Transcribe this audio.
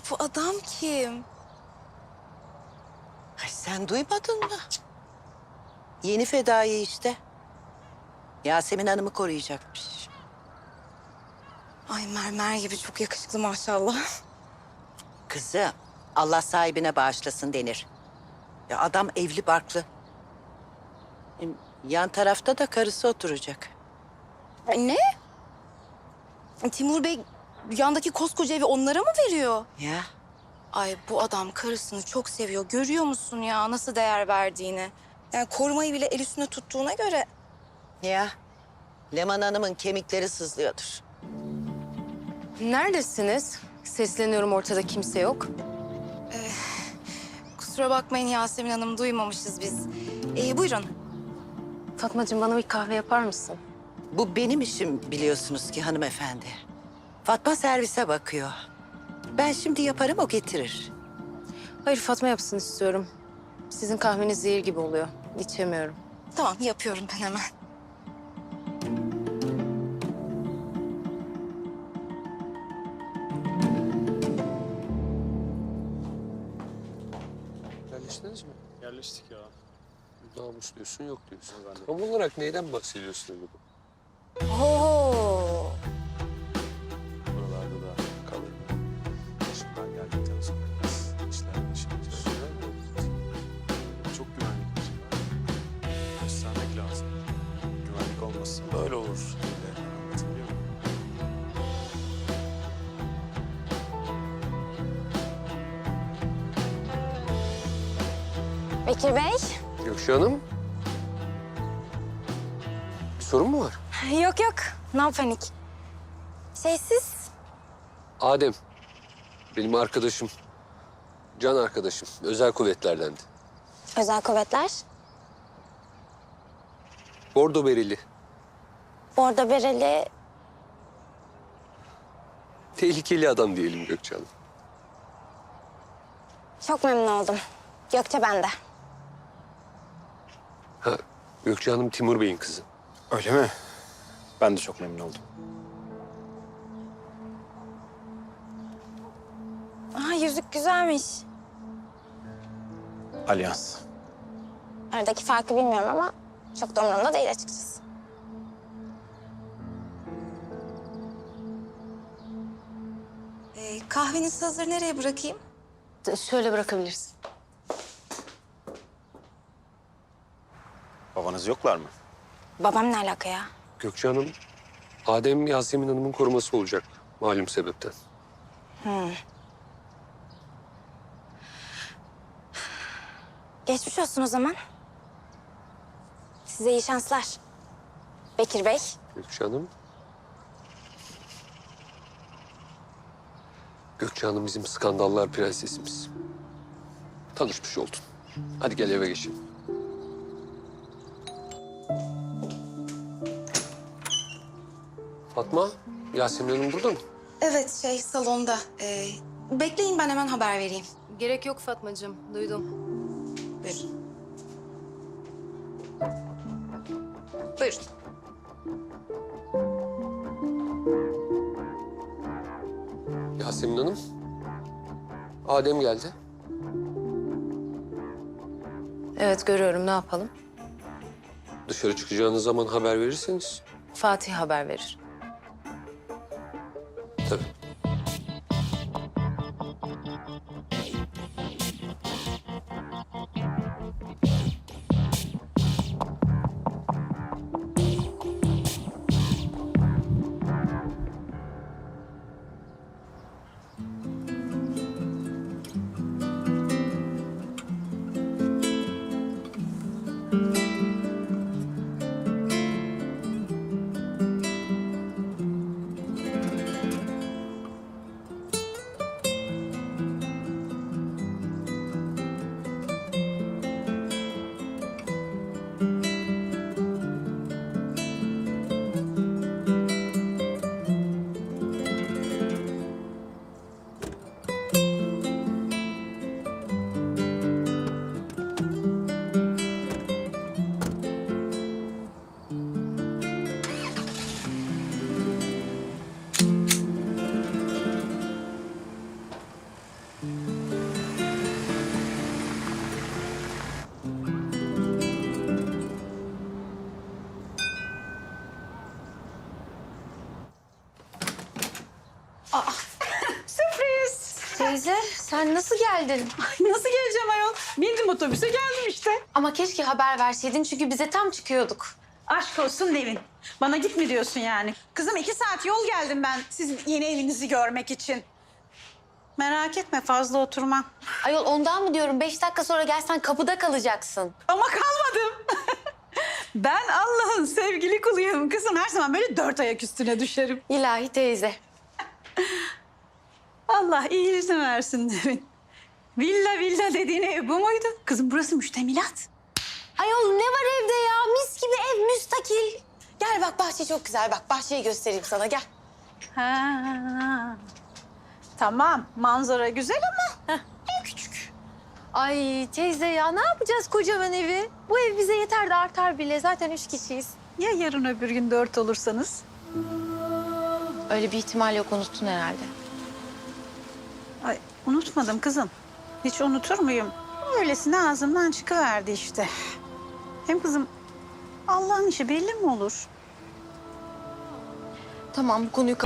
Ay bu adam kim? Ay sen duymadın mı? Yeni fedai işte. Yasemin Hanım'ı koruyacakmış. Ay mermer gibi çok yakışıklı maşallah. Kızım, Allah sahibine bağışlasın denir. Ya adam evli barklı. Yan tarafta da karısı oturacak. Ne? Timur Bey yandaki koskoca evi onlara mı veriyor? Ya Ay bu adam karısını çok seviyor. Görüyor musun ya nasıl değer verdiğini? Yani korumayı bile el üstüne tuttuğuna göre ya. Leman Hanım'ın kemikleri sızlıyordur. Neredesiniz? Sesleniyorum ortada kimse yok. kusura bakmayın Yasemin Hanım duymamışız biz. Ee, buyurun. Fatmacığım bana bir kahve yapar mısın? Bu benim işim biliyorsunuz ki hanımefendi. Fatma servise bakıyor. Ben şimdi yaparım o getirir. Hayır Fatma yapsın istiyorum. Sizin kahveniz zehir gibi oluyor. İçemiyorum. Tamam yapıyorum ben hemen. Yerleştiniz mi? Yerleştik ya. Namus diyorsun, yok diyorsun. Tam olarak neyden bahsediyorsun? Oo. Böyle olur. Bekir Bey? Gökşe Hanım. Bir sorun mu var? Yok yok. No panik. Şey siz? Adem. Benim arkadaşım. Can arkadaşım. Özel kuvvetlerdendi. Özel kuvvetler. Bordo bereli. Bordo bereli. Tehlikeli adam diyelim Gökçe Hanım. Çok memnun oldum. Gökçe bende. Ha, Gökçe Hanım Timur Bey'in kızı. Öyle mi? Ben de çok memnun oldum. Aa yüzük güzelmiş. Alyans. Aradaki farkı bilmiyorum ama çok da umurumda değil açıkçası. Kahveniz hazır nereye bırakayım? Şöyle bırakabilirsin. Babanız yoklar mı? Babam ne alaka ya? Gökçe Hanım, Adem Yasemin Hanım'ın koruması olacak malum sebepten. Geçmiş olsun o zaman. Size iyi şanslar. Bekir Bey. Gökçe Hanım. Gökçe Hanım bizim skandallar prensesimiz. Tanışmış oldun. Hadi gel eve geçelim. Fatma, Yasemin Hanım burada mı? Evet şey salonda. Ee, bekleyin ben hemen haber vereyim. Gerek yok Fatmacığım. Duydum. Buyurun. Buyurun. Yasemin Hanım. Adem geldi. Evet görüyorum. Ne yapalım? Dışarı çıkacağınız zaman haber verirseniz. Fatih haber verir. Tabii. Yani nasıl geldin? Nasıl geleceğim ayol? Bindim otobüse geldim işte. Ama keşke haber verseydin çünkü bize tam çıkıyorduk. Aşk olsun Nevin. Bana gitme diyorsun yani. Kızım iki saat yol geldim ben sizin yeni evinizi görmek için. Merak etme fazla oturmam. Ayol ondan mı diyorum? Beş dakika sonra gelsen kapıda kalacaksın. Ama kalmadım. ben Allah'ın sevgili kuluyum kızım. Her zaman böyle dört ayak üstüne düşerim. İlahi teyze. Allah iyiliğini versin Nevin. Villa villa dediğin ev bu muydu? Kızım burası müştemilat. Ayol ne var evde ya? Mis gibi ev müstakil. Gel bak bahçe çok güzel. Bak bahçeyi göstereyim sana gel. Ha. Tamam manzara güzel ama heh, küçük. Ay teyze ya ne yapacağız kocaman evi? Bu ev bize yeter de artar bile. Zaten üç kişiyiz. Ya yarın öbür gün dört olursanız? Öyle bir ihtimal yok unuttun herhalde. Ay, unutmadım kızım. Hiç unutur muyum? Öylesine ağzımdan çıkıverdi işte. Hem kızım Allah'ın işi belli mi olur? Tamam bu konuyu